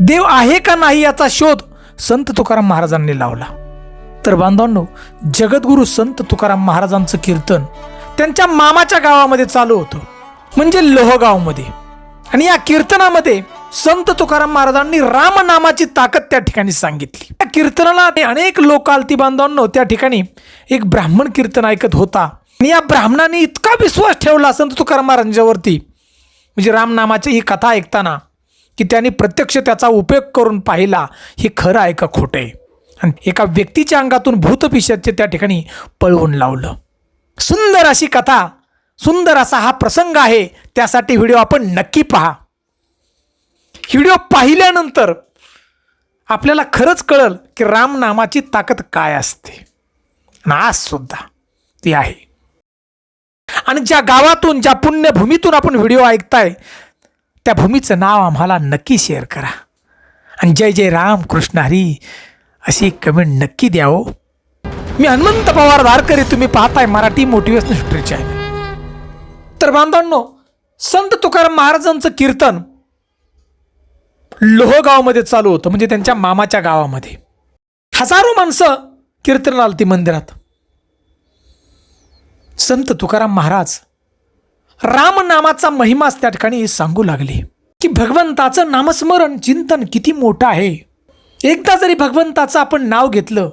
देव आहे का नाही याचा शोध संत तुकाराम महाराजांनी लावला. तर बांधवांनो जगद्गुरू संत तुकाराम महाराजांचं कीर्तन त्यांच्या मामाच्या गावामध्ये चालू होतं. म्हणजे लोहगावमध्ये. आणि या कीर्तनामध्ये संत तुकाराम महाराजांनी रामनामाची ताकद त्या ठिकाणी सांगितली. त्या कीर्तनाला ते अनेक लोक आलती बांधवांनो. त्या ठिकाणी एक ब्राह्मण कीर्तन ऐकत होता. आणि या ब्राह्मणाने इतका विश्वास ठेवला संत तुकाराम महाराजांच्यावरती. म्हणजे रामनामाची ही कथा ऐकताना की त्यांनी प्रत्यक्ष त्याचा उपयोग करून पाहिला हे खरं आहे का खोटं आहे? आणि एका व्यक्तीच्या अंगातून भूतपिशाचे त्या ठिकाणी पळवून लावलं. सुंदर अशी कथा सुंदर असा हा प्रसंग आहे त्यासाठी व्हिडिओ आपण नक्की पहा. व्हिडिओ पाहिल्यानंतर आपल्याला खरंच कळल की रामनामाची ताकद काय असते. आणि आज सुद्धा ती आहे. आणि ज्या गावातून ज्या पुण्यभूमीतून आपण व्हिडिओ ऐकताय त्या भूमीचं नाव आम्हाला नक्की शेअर करा. आणि जय जय राम कृष्ण हरी अशी कमेंट नक्की द्या हो. मी हनुमंत पवार धारकरी तुम्ही पाहताय मराठी मोटिवेशनल हिस्ट्री चॅनल तर बांधवांनो संत तुकाराम महाराजांचं कीर्तन लोहगावमध्ये चालू होतं म्हणजे त्यांच्या मामाच्या गावामध्ये. हजारो माणसं कीर्तन आलती मंदिरात. संत तुकाराम महाराज रामनामाचा महिमाच त्या ठिकाणी सांगू लागले. की भगवंताचं नामस्मरण चिंतन किती मोठं आहे. एकदा जरी भगवंताचं आपण नाव घेतलं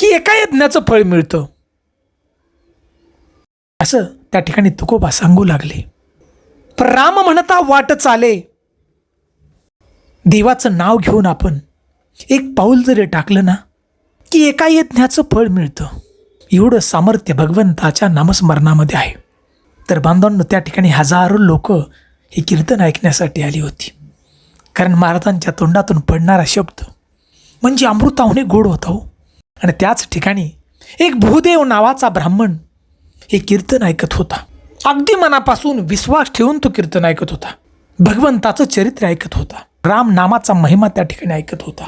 की एका यज्ञाचं फळ मिळतं. असं त्या ठिकाणी तुकोबा सांगू लागले. पण राम म्हणता वाट चाले. देवाचं नाव घेऊन आपण एक पाऊल जरी टाकलं ना की एका यज्ञाचं फळ मिळतं. एवढं सामर्थ्य भगवंताच्या नामस्मरणामध्ये आहे. तर बांधवांनो त्या ठिकाणी हजारो लोक हे कीर्तन ऐकण्यासाठी आली होती. कारण महाराजांच्या तोंडातून पडणारा शब्द म्हणजे अमृताहुने गोड होता हो. आणि त्याच ठिकाणी एक भूदेव नावाचा ब्राह्मण हे कीर्तन ऐकत होता. अगदी मनापासून विश्वास ठेवून तो कीर्तन ऐकत होता. भगवंताचं चरित्र ऐकत होता. राम नामाचा महिमा त्या ठिकाणी ऐकत होता.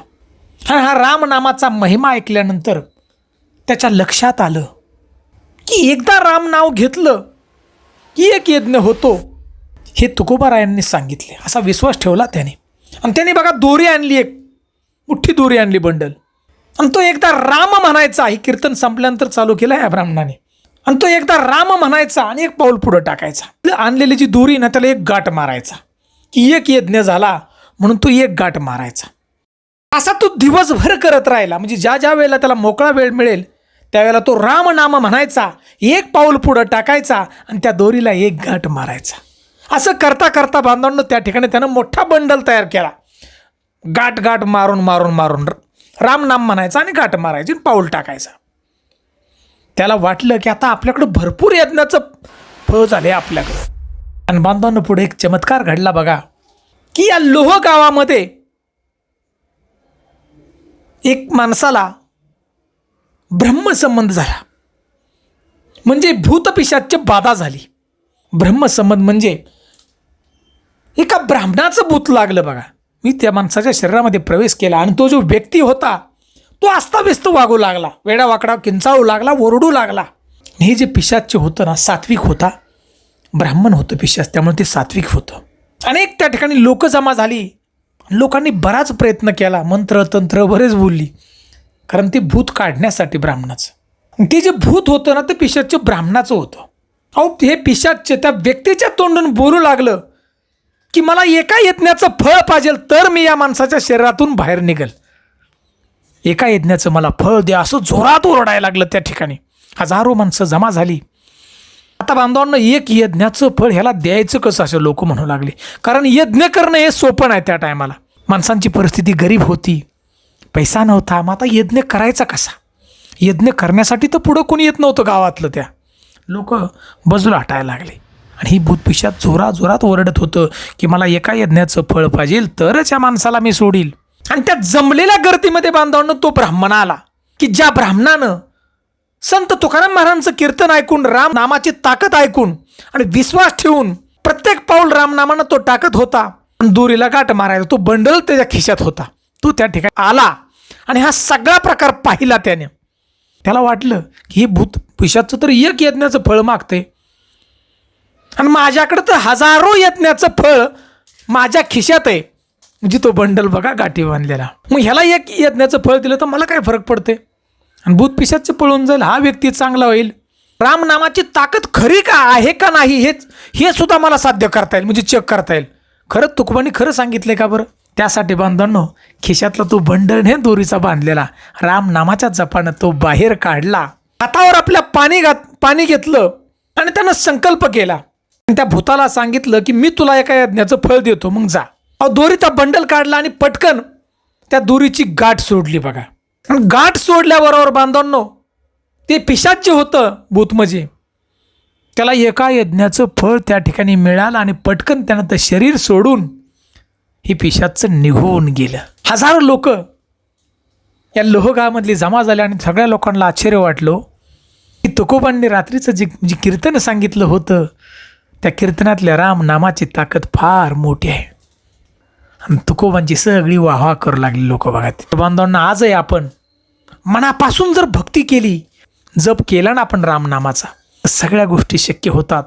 आणि हा राम नामाचा महिमा ऐकल्यानंतर त्याच्या लक्षात आलं की एकदा राम नाव घेतलं की एक यज्ञ होतो हे तुकोबारायांनी सांगितले. असा विश्वास ठेवला त्याने. आणि त्याने बघा दोरी आणली एक. मुठ्ठी दोरी आणली बंडल. आणि तो एकदा राम म्हणायचा हे कीर्तन संपल्यानंतर चालू केलं या ब्राह्मणाने. आणि तो एकदा राम म्हणायचा आणि एक पाऊल पुढं टाकायचा. आणलेली जी दोरी ना त्याला एक गाठ मारायचा. की एक यज्ञ झाला म्हणून तो एक गाठ मारायचा. असा तो दिवसभर करत राहिला. म्हणजे ज्या ज्या वेळेला त्याला मोकळा वेळ मिळेल त्यावेळेला तो राम नाम म्हणायचा एक पाऊल पुढं टाकायचा आणि त्या दोरीला एक गाठ मारायचा. असं करता करता बांधवांनो त्या ठिकाणी त्यानं मोठा बंडल तयार केला. गाठ गाठ मारून मारून मारून राम नाम म्हणायचा आणि गाठ मारायची आणि पाऊल टाकायचा. त्याला वाटलं की आता आपल्याकडं भरपूर यज्ञाचं फळ झाले आपल्याकडं. आणि बांधवांनो पुढे एक चमत्कार घडला बघा. की या लोह गावामध्ये एक माणसाला ब्रह्मसंबंध झाला. म्हणजे भूतपिशाच्य बाधा झाली. ब्रह्मसंबंध म्हणजे एका ब्राह्मणाचं भूत लागलं बघा. मी त्या माणसाच्या शरीरामध्ये प्रवेश केला आणि तो जो व्यक्ती होता तो अस्ताव्यस्त वागू लागला. वेडावाकडा किंचाळू लागला ओरडू लागला. हे जे पिशाच्य होतं ना सात्विक होता. ब्राह्मण होतं पिशाच त्यामुळे ते सात्विक होतं. अनेक त्या ठिकाणी लोक जमा झाली. लोकांनी बराच प्रयत्न केला. मंत्र तंत्र बरेच बोलली. कारण ते भूत काढण्यासाठी ब्राह्मणाचं. ते जे भूत होतं ना ते पिशाच्य ब्राह्मणाचं होतं. अहो हे पिशाच्य त्या व्यक्तीच्या तोंडून बोलू लागलं की मला एका यज्ञाचं फळ पाहिजे तर मी या माणसाच्या शरीरातून बाहेर निघेल. एका यज्ञाचं मला फळ द्या असं जोरात ओरडायला लागलं त्या ठिकाणी. हजारो माणसं जमा झाली. आता बांधवांना एक यज्ञाचं फळ ह्याला द्यायचं कसं असे लोक म्हणू लागले. कारण यज्ञ करणं हे सोपं नाही त्या टायमाला. माणसांची परिस्थिती गरीब होती. पैसा नव्हता मग आता यज्ञ करायचा कसा? यज्ञ करण्यासाठी तर पुढं कोणी येत नव्हतं गावातलं त्या. लोक बाजूला हटायला लागले. आणि ही भूतपिशात जोरा जोरात ओरडत होतं की मला एका यज्ञाचं फळ पाहिजे तरच या माणसाला मी सोडील. आणि त्या जमलेल्या गर्दीमध्ये बांधवांना तो ब्राह्मण आला की ज्या ब्राह्मणानं संत तुकाराम महाराजांचं कीर्तन ऐकून राम नामाची ताकद ऐकून आणि विश्वास ठेवून प्रत्येक पाऊल रामनामानं तो टाकत होता. आणि दोरीला गाठ मारायचा तो बंडल त्याच्या खिशात होता. तो त्या ठिकाणी आला. आणि हा सगळा प्रकार पाहिला त्याने. त्याला वाटलं की हे भूत पिशाचं तर एक यज्ञाचं फळ मागते आणि माझ्याकडं तर हजारो यज्ञाचं फळ माझ्या खिशात आहे. म्हणजे तो बंडल बघा गाठी बांधलेला. मग ह्याला एक यज्ञाचं फळ दिलं तर मला काय फरक पडते आणि भूत पिशाचं पळून जाईल हा व्यक्ती चांगला होईल. रामनामाची ताकद खरी का आहे का नाही हेच हे सुद्धा मला साध्य करता येईल म्हणजे चेक करता येईल. खरंच तुकबानी खरं सांगितलंय का बरं? त्यासाठी बांधवांनो खिशातला तो बंडल हे दोरीचा बांधलेला रामनामाच्या जपानं तो बाहेर काढला. हातावर आपल्या पाणी घात पाणी घेतलं आणि त्यानं संकल्प केला. आणि त्या भूताला सांगितलं की मी तुला एका यज्ञाचं फळ देतो मग जा. अहो दोरीचा बंडल काढला आणि पटकन त्या दोरीची गाठ सोडली बघा. आणि गाठ सोडल्याबरोबर बांधवांनो ते पिशाच जे होतं भूत म्हणजे त्याला एका यज्ञाचं फळ त्या ठिकाणी मिळालं आणि पटकन त्यानं ते शरीर सोडून हे पिशाचं निघून गेलं. हजारो लोक या लोहगावामधली जमा झाले आणि सगळ्या लोकांना आश्चर्य वाटलो. की तुकोबांनी रात्रीचं जे जे कीर्तन सांगितलं होतं त्या कीर्तनातल्या राम नामाची ताकद फार मोठी आहे. आणि तुकोबांची सगळी वाहवा करू लागली लोक बघा. ते बांधवांना आजही आपण मनापासून जर भक्ती केली जप केला ना आपण रामनामाचा सगळ्या गोष्टी शक्य होतात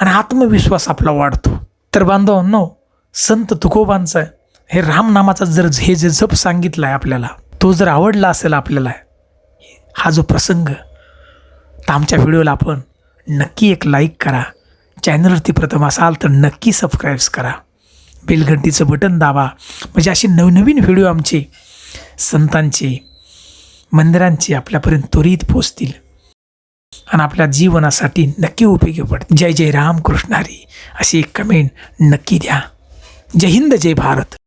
आणि आत्मविश्वास आपला वाढतो. तर बांधवांनो संत तुकोबांचं हे रामनामाचा जर हे जे जप सांगितला आहे आपल्याला तो जर आवडला असेल आपल्याला हा जो प्रसंग तर आमच्या व्हिडिओला आपण नक्की एक लाईक करा. चॅनलवरती प्रथम असाल तर नक्की सबस्क्राईब्स करा. बेलघंटीचं बटन दाबा. म्हणजे असे नवनवीन व्हिडिओ आमचे संतांचे मंदिरांचे आपल्यापर्यंत त्वरित पोचतील आणि आपल्या जीवनासाठी नक्की उपयोगी पडतील. जय जय राम कृष्णारी अशी एक कमेंट नक्की द्या. जय हिंद जय भारत.